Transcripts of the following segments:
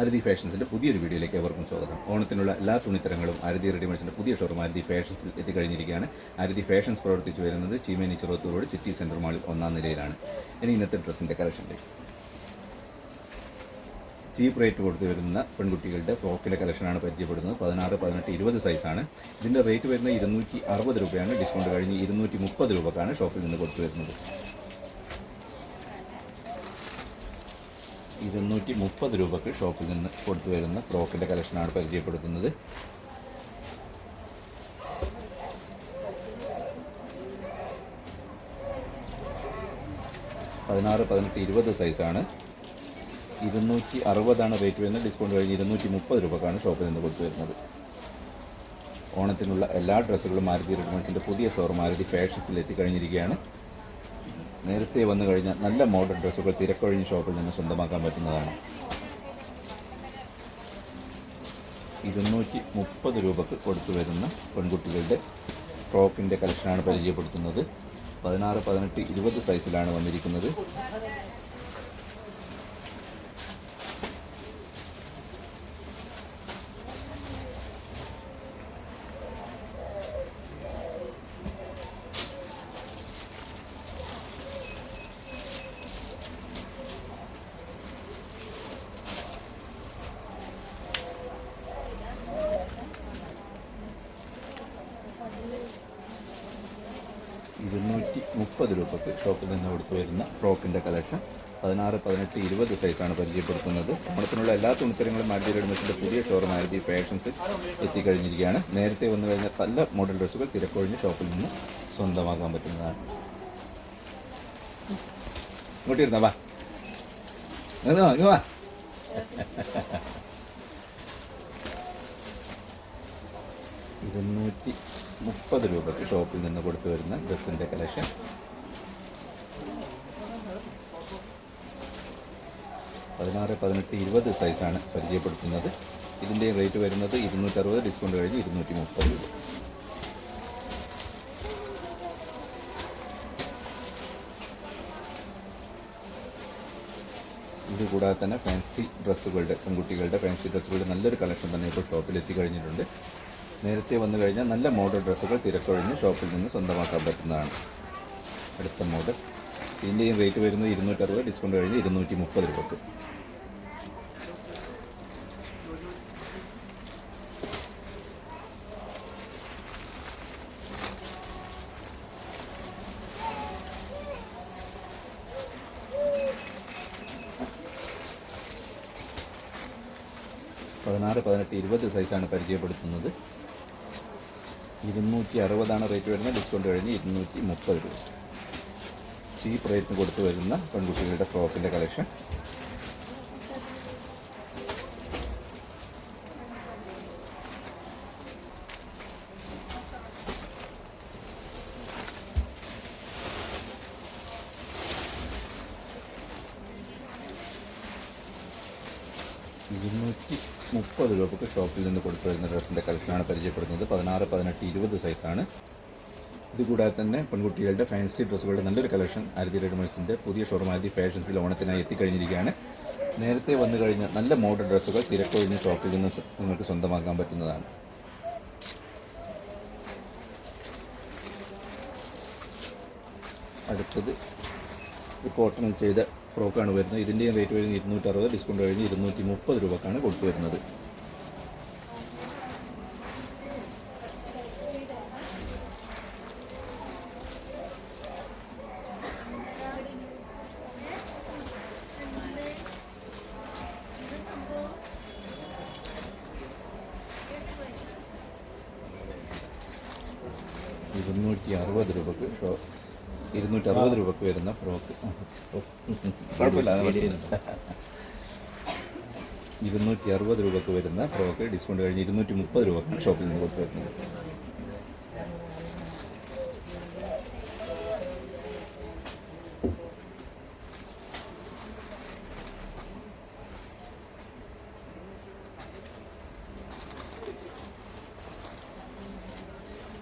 ആരതി ഫാഷൻസിന്റെ പുതിയൊരു വീഡിയോയിലേക്ക് എവർക്കും സ്വാഗതം. ഓണത്തിനുള്ള എല്ലാ തുണിത്തരങ്ങളും ആരതി റെഡിമെയ്ഡ്സിന്റെ പുതിയ ഷോറൂം ആരതി ഫാഷൻസിൽ എത്തിക്കഴിഞ്ഞിരിക്കുകയാണ്. ആരതി ഫാഷൻസ് പ്രവർത്തിച്ചു വരുന്നത് Cheemeni Cheruthur road city centre മാളിൽ ഒന്നാം നിലയിലാണ്. ഇനി ഇന്നത്തെ ഡ്രസ്സിന്റെ കളക്ഷനിലേക്ക് ചീപ്പ് റേറ്റ് കൊടുത്തു വരുന്ന പെൺകുട്ടികളുടെ ഫ്രോക്കിലെ കളക്ഷനാണ് പരിചയപ്പെടുന്നത്. പതിനാറ് പതിനെട്ട് ഇരുപത് സൈസാണ് ഇതിന്റെ റേറ്റ് വരുന്നത് ഇരുന്നൂറ്റി അറുപത് രൂപയാണ്. ഡിസ്കൗണ്ട് കഴിഞ്ഞ് ഇരുന്നൂറ്റി മുപ്പത് രൂപക്കാണ് ഷോപ്പിൽ നിന്ന് കൊടുത്തു വരുന്നത്. ഇരുന്നൂറ്റി മുപ്പത് രൂപക്ക് ഷോപ്പിൽ നിന്ന് കൊടുത്തു വരുന്ന ഫ്രോക്കിന്റെ കളക്ഷനാണ് പരിചയപ്പെടുത്തുന്നത്. പതിനാറ് പതിനെട്ട് ഇരുപത് സൈസാണ് ഇരുന്നൂറ്റി അറുപതാണ് റേറ്റ് വരുന്നത്. ഡിസ്കൗണ്ട് കഴിഞ്ഞ് ഇരുന്നൂറ്റി മുപ്പത് രൂപക്കാണ് ഷോപ്പിൽ നിന്ന് കൊടുത്തു വരുന്നത് ഓണത്തിനുള്ള എല്ലാ ഡ്രസ്സുകളും മാരുതി റെഡിമെൻസിന്റെ പുതിയ ഷോർ മാരുതി ഫാഷൻസിൽ എത്തിക്കഴിഞ്ഞിരിക്കുകയാണ്. നേരത്തെ വന്നു കഴിഞ്ഞാൽ നല്ല മോഡേൺ ഡ്രസ്സുകൾ തിരക്കൊഴിഞ്ഞ ഷോപ്പിൽ നിന്ന് സ്വന്തമാക്കാൻ പറ്റുന്നതാണ്. ഇരുന്നൂറ്റി മുപ്പത് രൂപക്ക് കൊടുത്തു വരുന്ന പെൺകുട്ടികളുടെ ഫ്രോക്കിന്റെ കളക്ഷനാണ് പരിചയപ്പെടുത്തുന്നത്. പതിനാറ് പതിനെട്ട് ഇരുപത് സൈസിലാണ് വന്നിരിക്കുന്നത്. ഇരുന്നൂറ്റി മുപ്പത് രൂപക്ക് ഷോപ്പിൽ നിന്ന് കൊടുത്തു വരുന്ന ഫ്രോക്കിന്റെ കളക്ഷൻ പതിനാറ് പതിനെട്ട് ഇരുപത് സൈസാണ് പരിചയപ്പെടുത്തുന്നത്. ഓണത്തിനുള്ള എല്ലാ തുണിത്തരങ്ങളും മാരുതി റെഡിമെൻസിന്റെ പുതിയ ഷോറൂം മാരുതി ഫാഷൻസ് എത്തിക്കഴിഞ്ഞിരിക്കുകയാണ്. നേരത്തെ വന്നു കഴിഞ്ഞാൽ പല മോഡൽ ഡ്രസ്സുകൾ തിരക്കൊഴിഞ്ഞ് ഷോപ്പിൽ നിന്ന് സ്വന്തമാക്കാൻ പറ്റുന്നതാണ്. ഇങ്ങോട്ട് വാ. വാ, ഇങ്ങ് വാ. ഇരുന്നൂറ്റി മുപ്പത് രൂപയ്ക്ക് ഷോപ്പിൽ നിന്ന് കൊടുത്തു വരുന്ന ഡ്രസ്സിന്റെ കളക്ഷൻ. പതിനാറ് പതിനെട്ട് ഇരുപത് സൈസാണ് പരിചയപ്പെടുത്തുന്നത്. ഇതിന്റെ റേറ്റ് വരുന്നത് ഇരുന്നൂറ്ററുപത് ഡിസ്കൗണ്ട് കഴിഞ്ഞ് ഇരുന്നൂറ്റി മുപ്പത് രൂപ. ഇത് കൂടാതെ തന്നെ ഫാൻസി ഡ്രസ്സുകളുടെ പെൺകുട്ടികളുടെ ഫാൻസി ഡ്രസ്സുകളുടെ നല്ലൊരു കളക്ഷൻ തന്നെ ഇപ്പോൾ ഷോപ്പിൽ എത്തിക്കഴിഞ്ഞിട്ടുണ്ട്. നേരത്തെ വന്നു കഴിഞ്ഞാൽ നല്ല മോഡൽ ഡ്രസ്സുകൾ തിരക്കൊഴിഞ്ഞ് ഷോപ്പിൽ നിന്ന് സ്വന്തമാക്കാൻ പറ്റുന്നതാണ്. അടുത്ത മോഡൽ. ഇതിന്റെയും റേറ്റ് വരുന്നത് ഇരുന്നൂറ്ററുപത് ഡിസ്കൗണ്ട് കഴിഞ്ഞ് ഇരുന്നൂറ്റി മുപ്പത് രൂപക്ക്. പതിനാറ് പതിനെട്ട് ഇരുപത് സൈസാണ് പരിചയപ്പെടുത്തുന്നത്. ഇരുന്നൂറ്റി അറുപതാണ് റേറ്റ് വരുന്നത്. ഡിസ്കൗണ്ട് കഴിഞ്ഞ് ഇരുന്നൂറ്റി മുപ്പത് രൂപ ചീപ്പ് റേറ്റിന് കൊടുത്തു വരുന്ന പെൺകുട്ടികളുടെ ഫ്രോക്കിന്റെ കളക്ഷൻ ഇരുന്നൂറ്റി മുപ്പത് രൂപക്ക് ഷോപ്പിൽ നിന്ന് കൊടുത്തു വരുന്ന ഡ്രസ്സിന്റെ കളക്ഷനാണ് പരിചയപ്പെടുന്നത്. പതിനാറ് പതിനെട്ട് ഇരുപത് സൈസാണ്. ഇതുകൂടാതെ തന്നെ പെൺകുട്ടികളുടെ ഫാൻസി ഡ്രസ്സുകളുടെ നല്ലൊരു കളക്ഷൻ ആരതി റെഡിമെയ്ഡ്സിന്റെ പുതിയ ഷോറൂം ആരതി ഫാഷൻസിൽ ഓണത്തിനായി എത്തിക്കഴിഞ്ഞിരിക്കുകയാണ്. നേരത്തെ വന്നു കഴിഞ്ഞ നല്ല മോഡൽ ഡ്രസ്സുകൾ തിരക്കൊഴിഞ്ഞ് ഷോപ്പിൽ നിന്ന് നിങ്ങൾക്ക് സ്വന്തമാക്കാൻ പറ്റുന്നതാണ്. അടുത്തത് ഈ കോട്ടണിൽ ചെയ്ത ഫ്രോക്കാണ് വരുന്നത്. ഇതിന്റെയും റേറ്റ് വരുന്നത് ഇരുന്നൂറ്ററുപത് ഡിസ്കൗണ്ട് കഴിഞ്ഞ് ഇരുന്നൂറ്റി മുപ്പത് രൂപക്കാണ് കൊടുത്തു വരുന്നത് ഇരുന്നൂറ്റി അറുപത് രൂപക്ക് ഇരുന്നൂറ്റി അറുപത് രൂപക്ക് വരുന്ന ഫ്രോക്ക്. ഇരുന്നൂറ്റി അറുപത് രൂപക്ക് വരുന്ന ഫ്രോക്ക് ഡിസ്കൗണ്ട് കഴിഞ്ഞ് ഇരുന്നൂറ്റി മുപ്പത് രൂപ ഷോപ്പിൽ നിന്ന് കൊടുത്തു വരുന്നത്.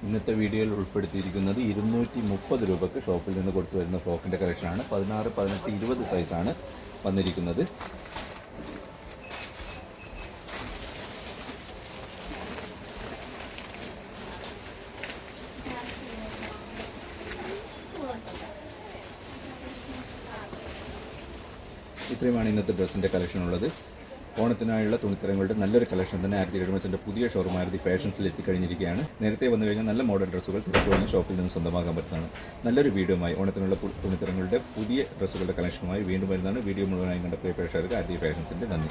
ഇന്നത്തെ വീഡിയോയിൽ ഉൾപ്പെടുത്തിയിരിക്കുന്നത് ഇരുന്നൂറ്റി മുപ്പത് രൂപയ്ക്ക് ഷോപ്പിൽ നിന്ന് കൊടുത്തു വരുന്ന ഫ്രോക്കിന്റെ കളക്ഷനാണ്. പതിനാറ് പതിനെട്ട് ഇരുപത് സൈസാണ് വന്നിരിക്കുന്നത്. ഇത്രയുമാണ് ഇന്നത്തെ ഡ്രസ്സിന്റെ കളക്ഷൻ ഉള്ളത് ഓണത്തിനായുള്ള തുണിത്തരങ്ങളുടെ നല്ലൊരു കളക്ഷൻ തന്നെ ആയിരത്തി റെഡിമെൻസിന്റെ പുതിയ ഷോറൂം ആയിരത്തി ഫാഷൻസിൽ എത്തിക്കഴിഞ്ഞിരിക്കുകയാണ്. നേരത്തെ വന്നു കഴിഞ്ഞാൽ നല്ല മോഡൽ ഡ്രസ്സുകൾ തിരക്കുവാനും ഷോപ്പിൽ നിന്ന് സ്വന്തമാക്കാൻ പറ്റുന്നതാണ്. നല്ലൊരു വീഡിയോമായി ഓണത്തിനുള്ള തുണിത്തരങ്ങളുടെ പുതിയ ഡ്രസ്സുകളുടെ കളക്ഷനുമായി വീണ്ടും വരുന്നതാണ്. വീഡിയോ മുഴുവനായി കണ്ട പ്രിയ പ്രേക്ഷകർക്ക് ആദ്യ ഫാഷൻസിന്റെ നന്ദി.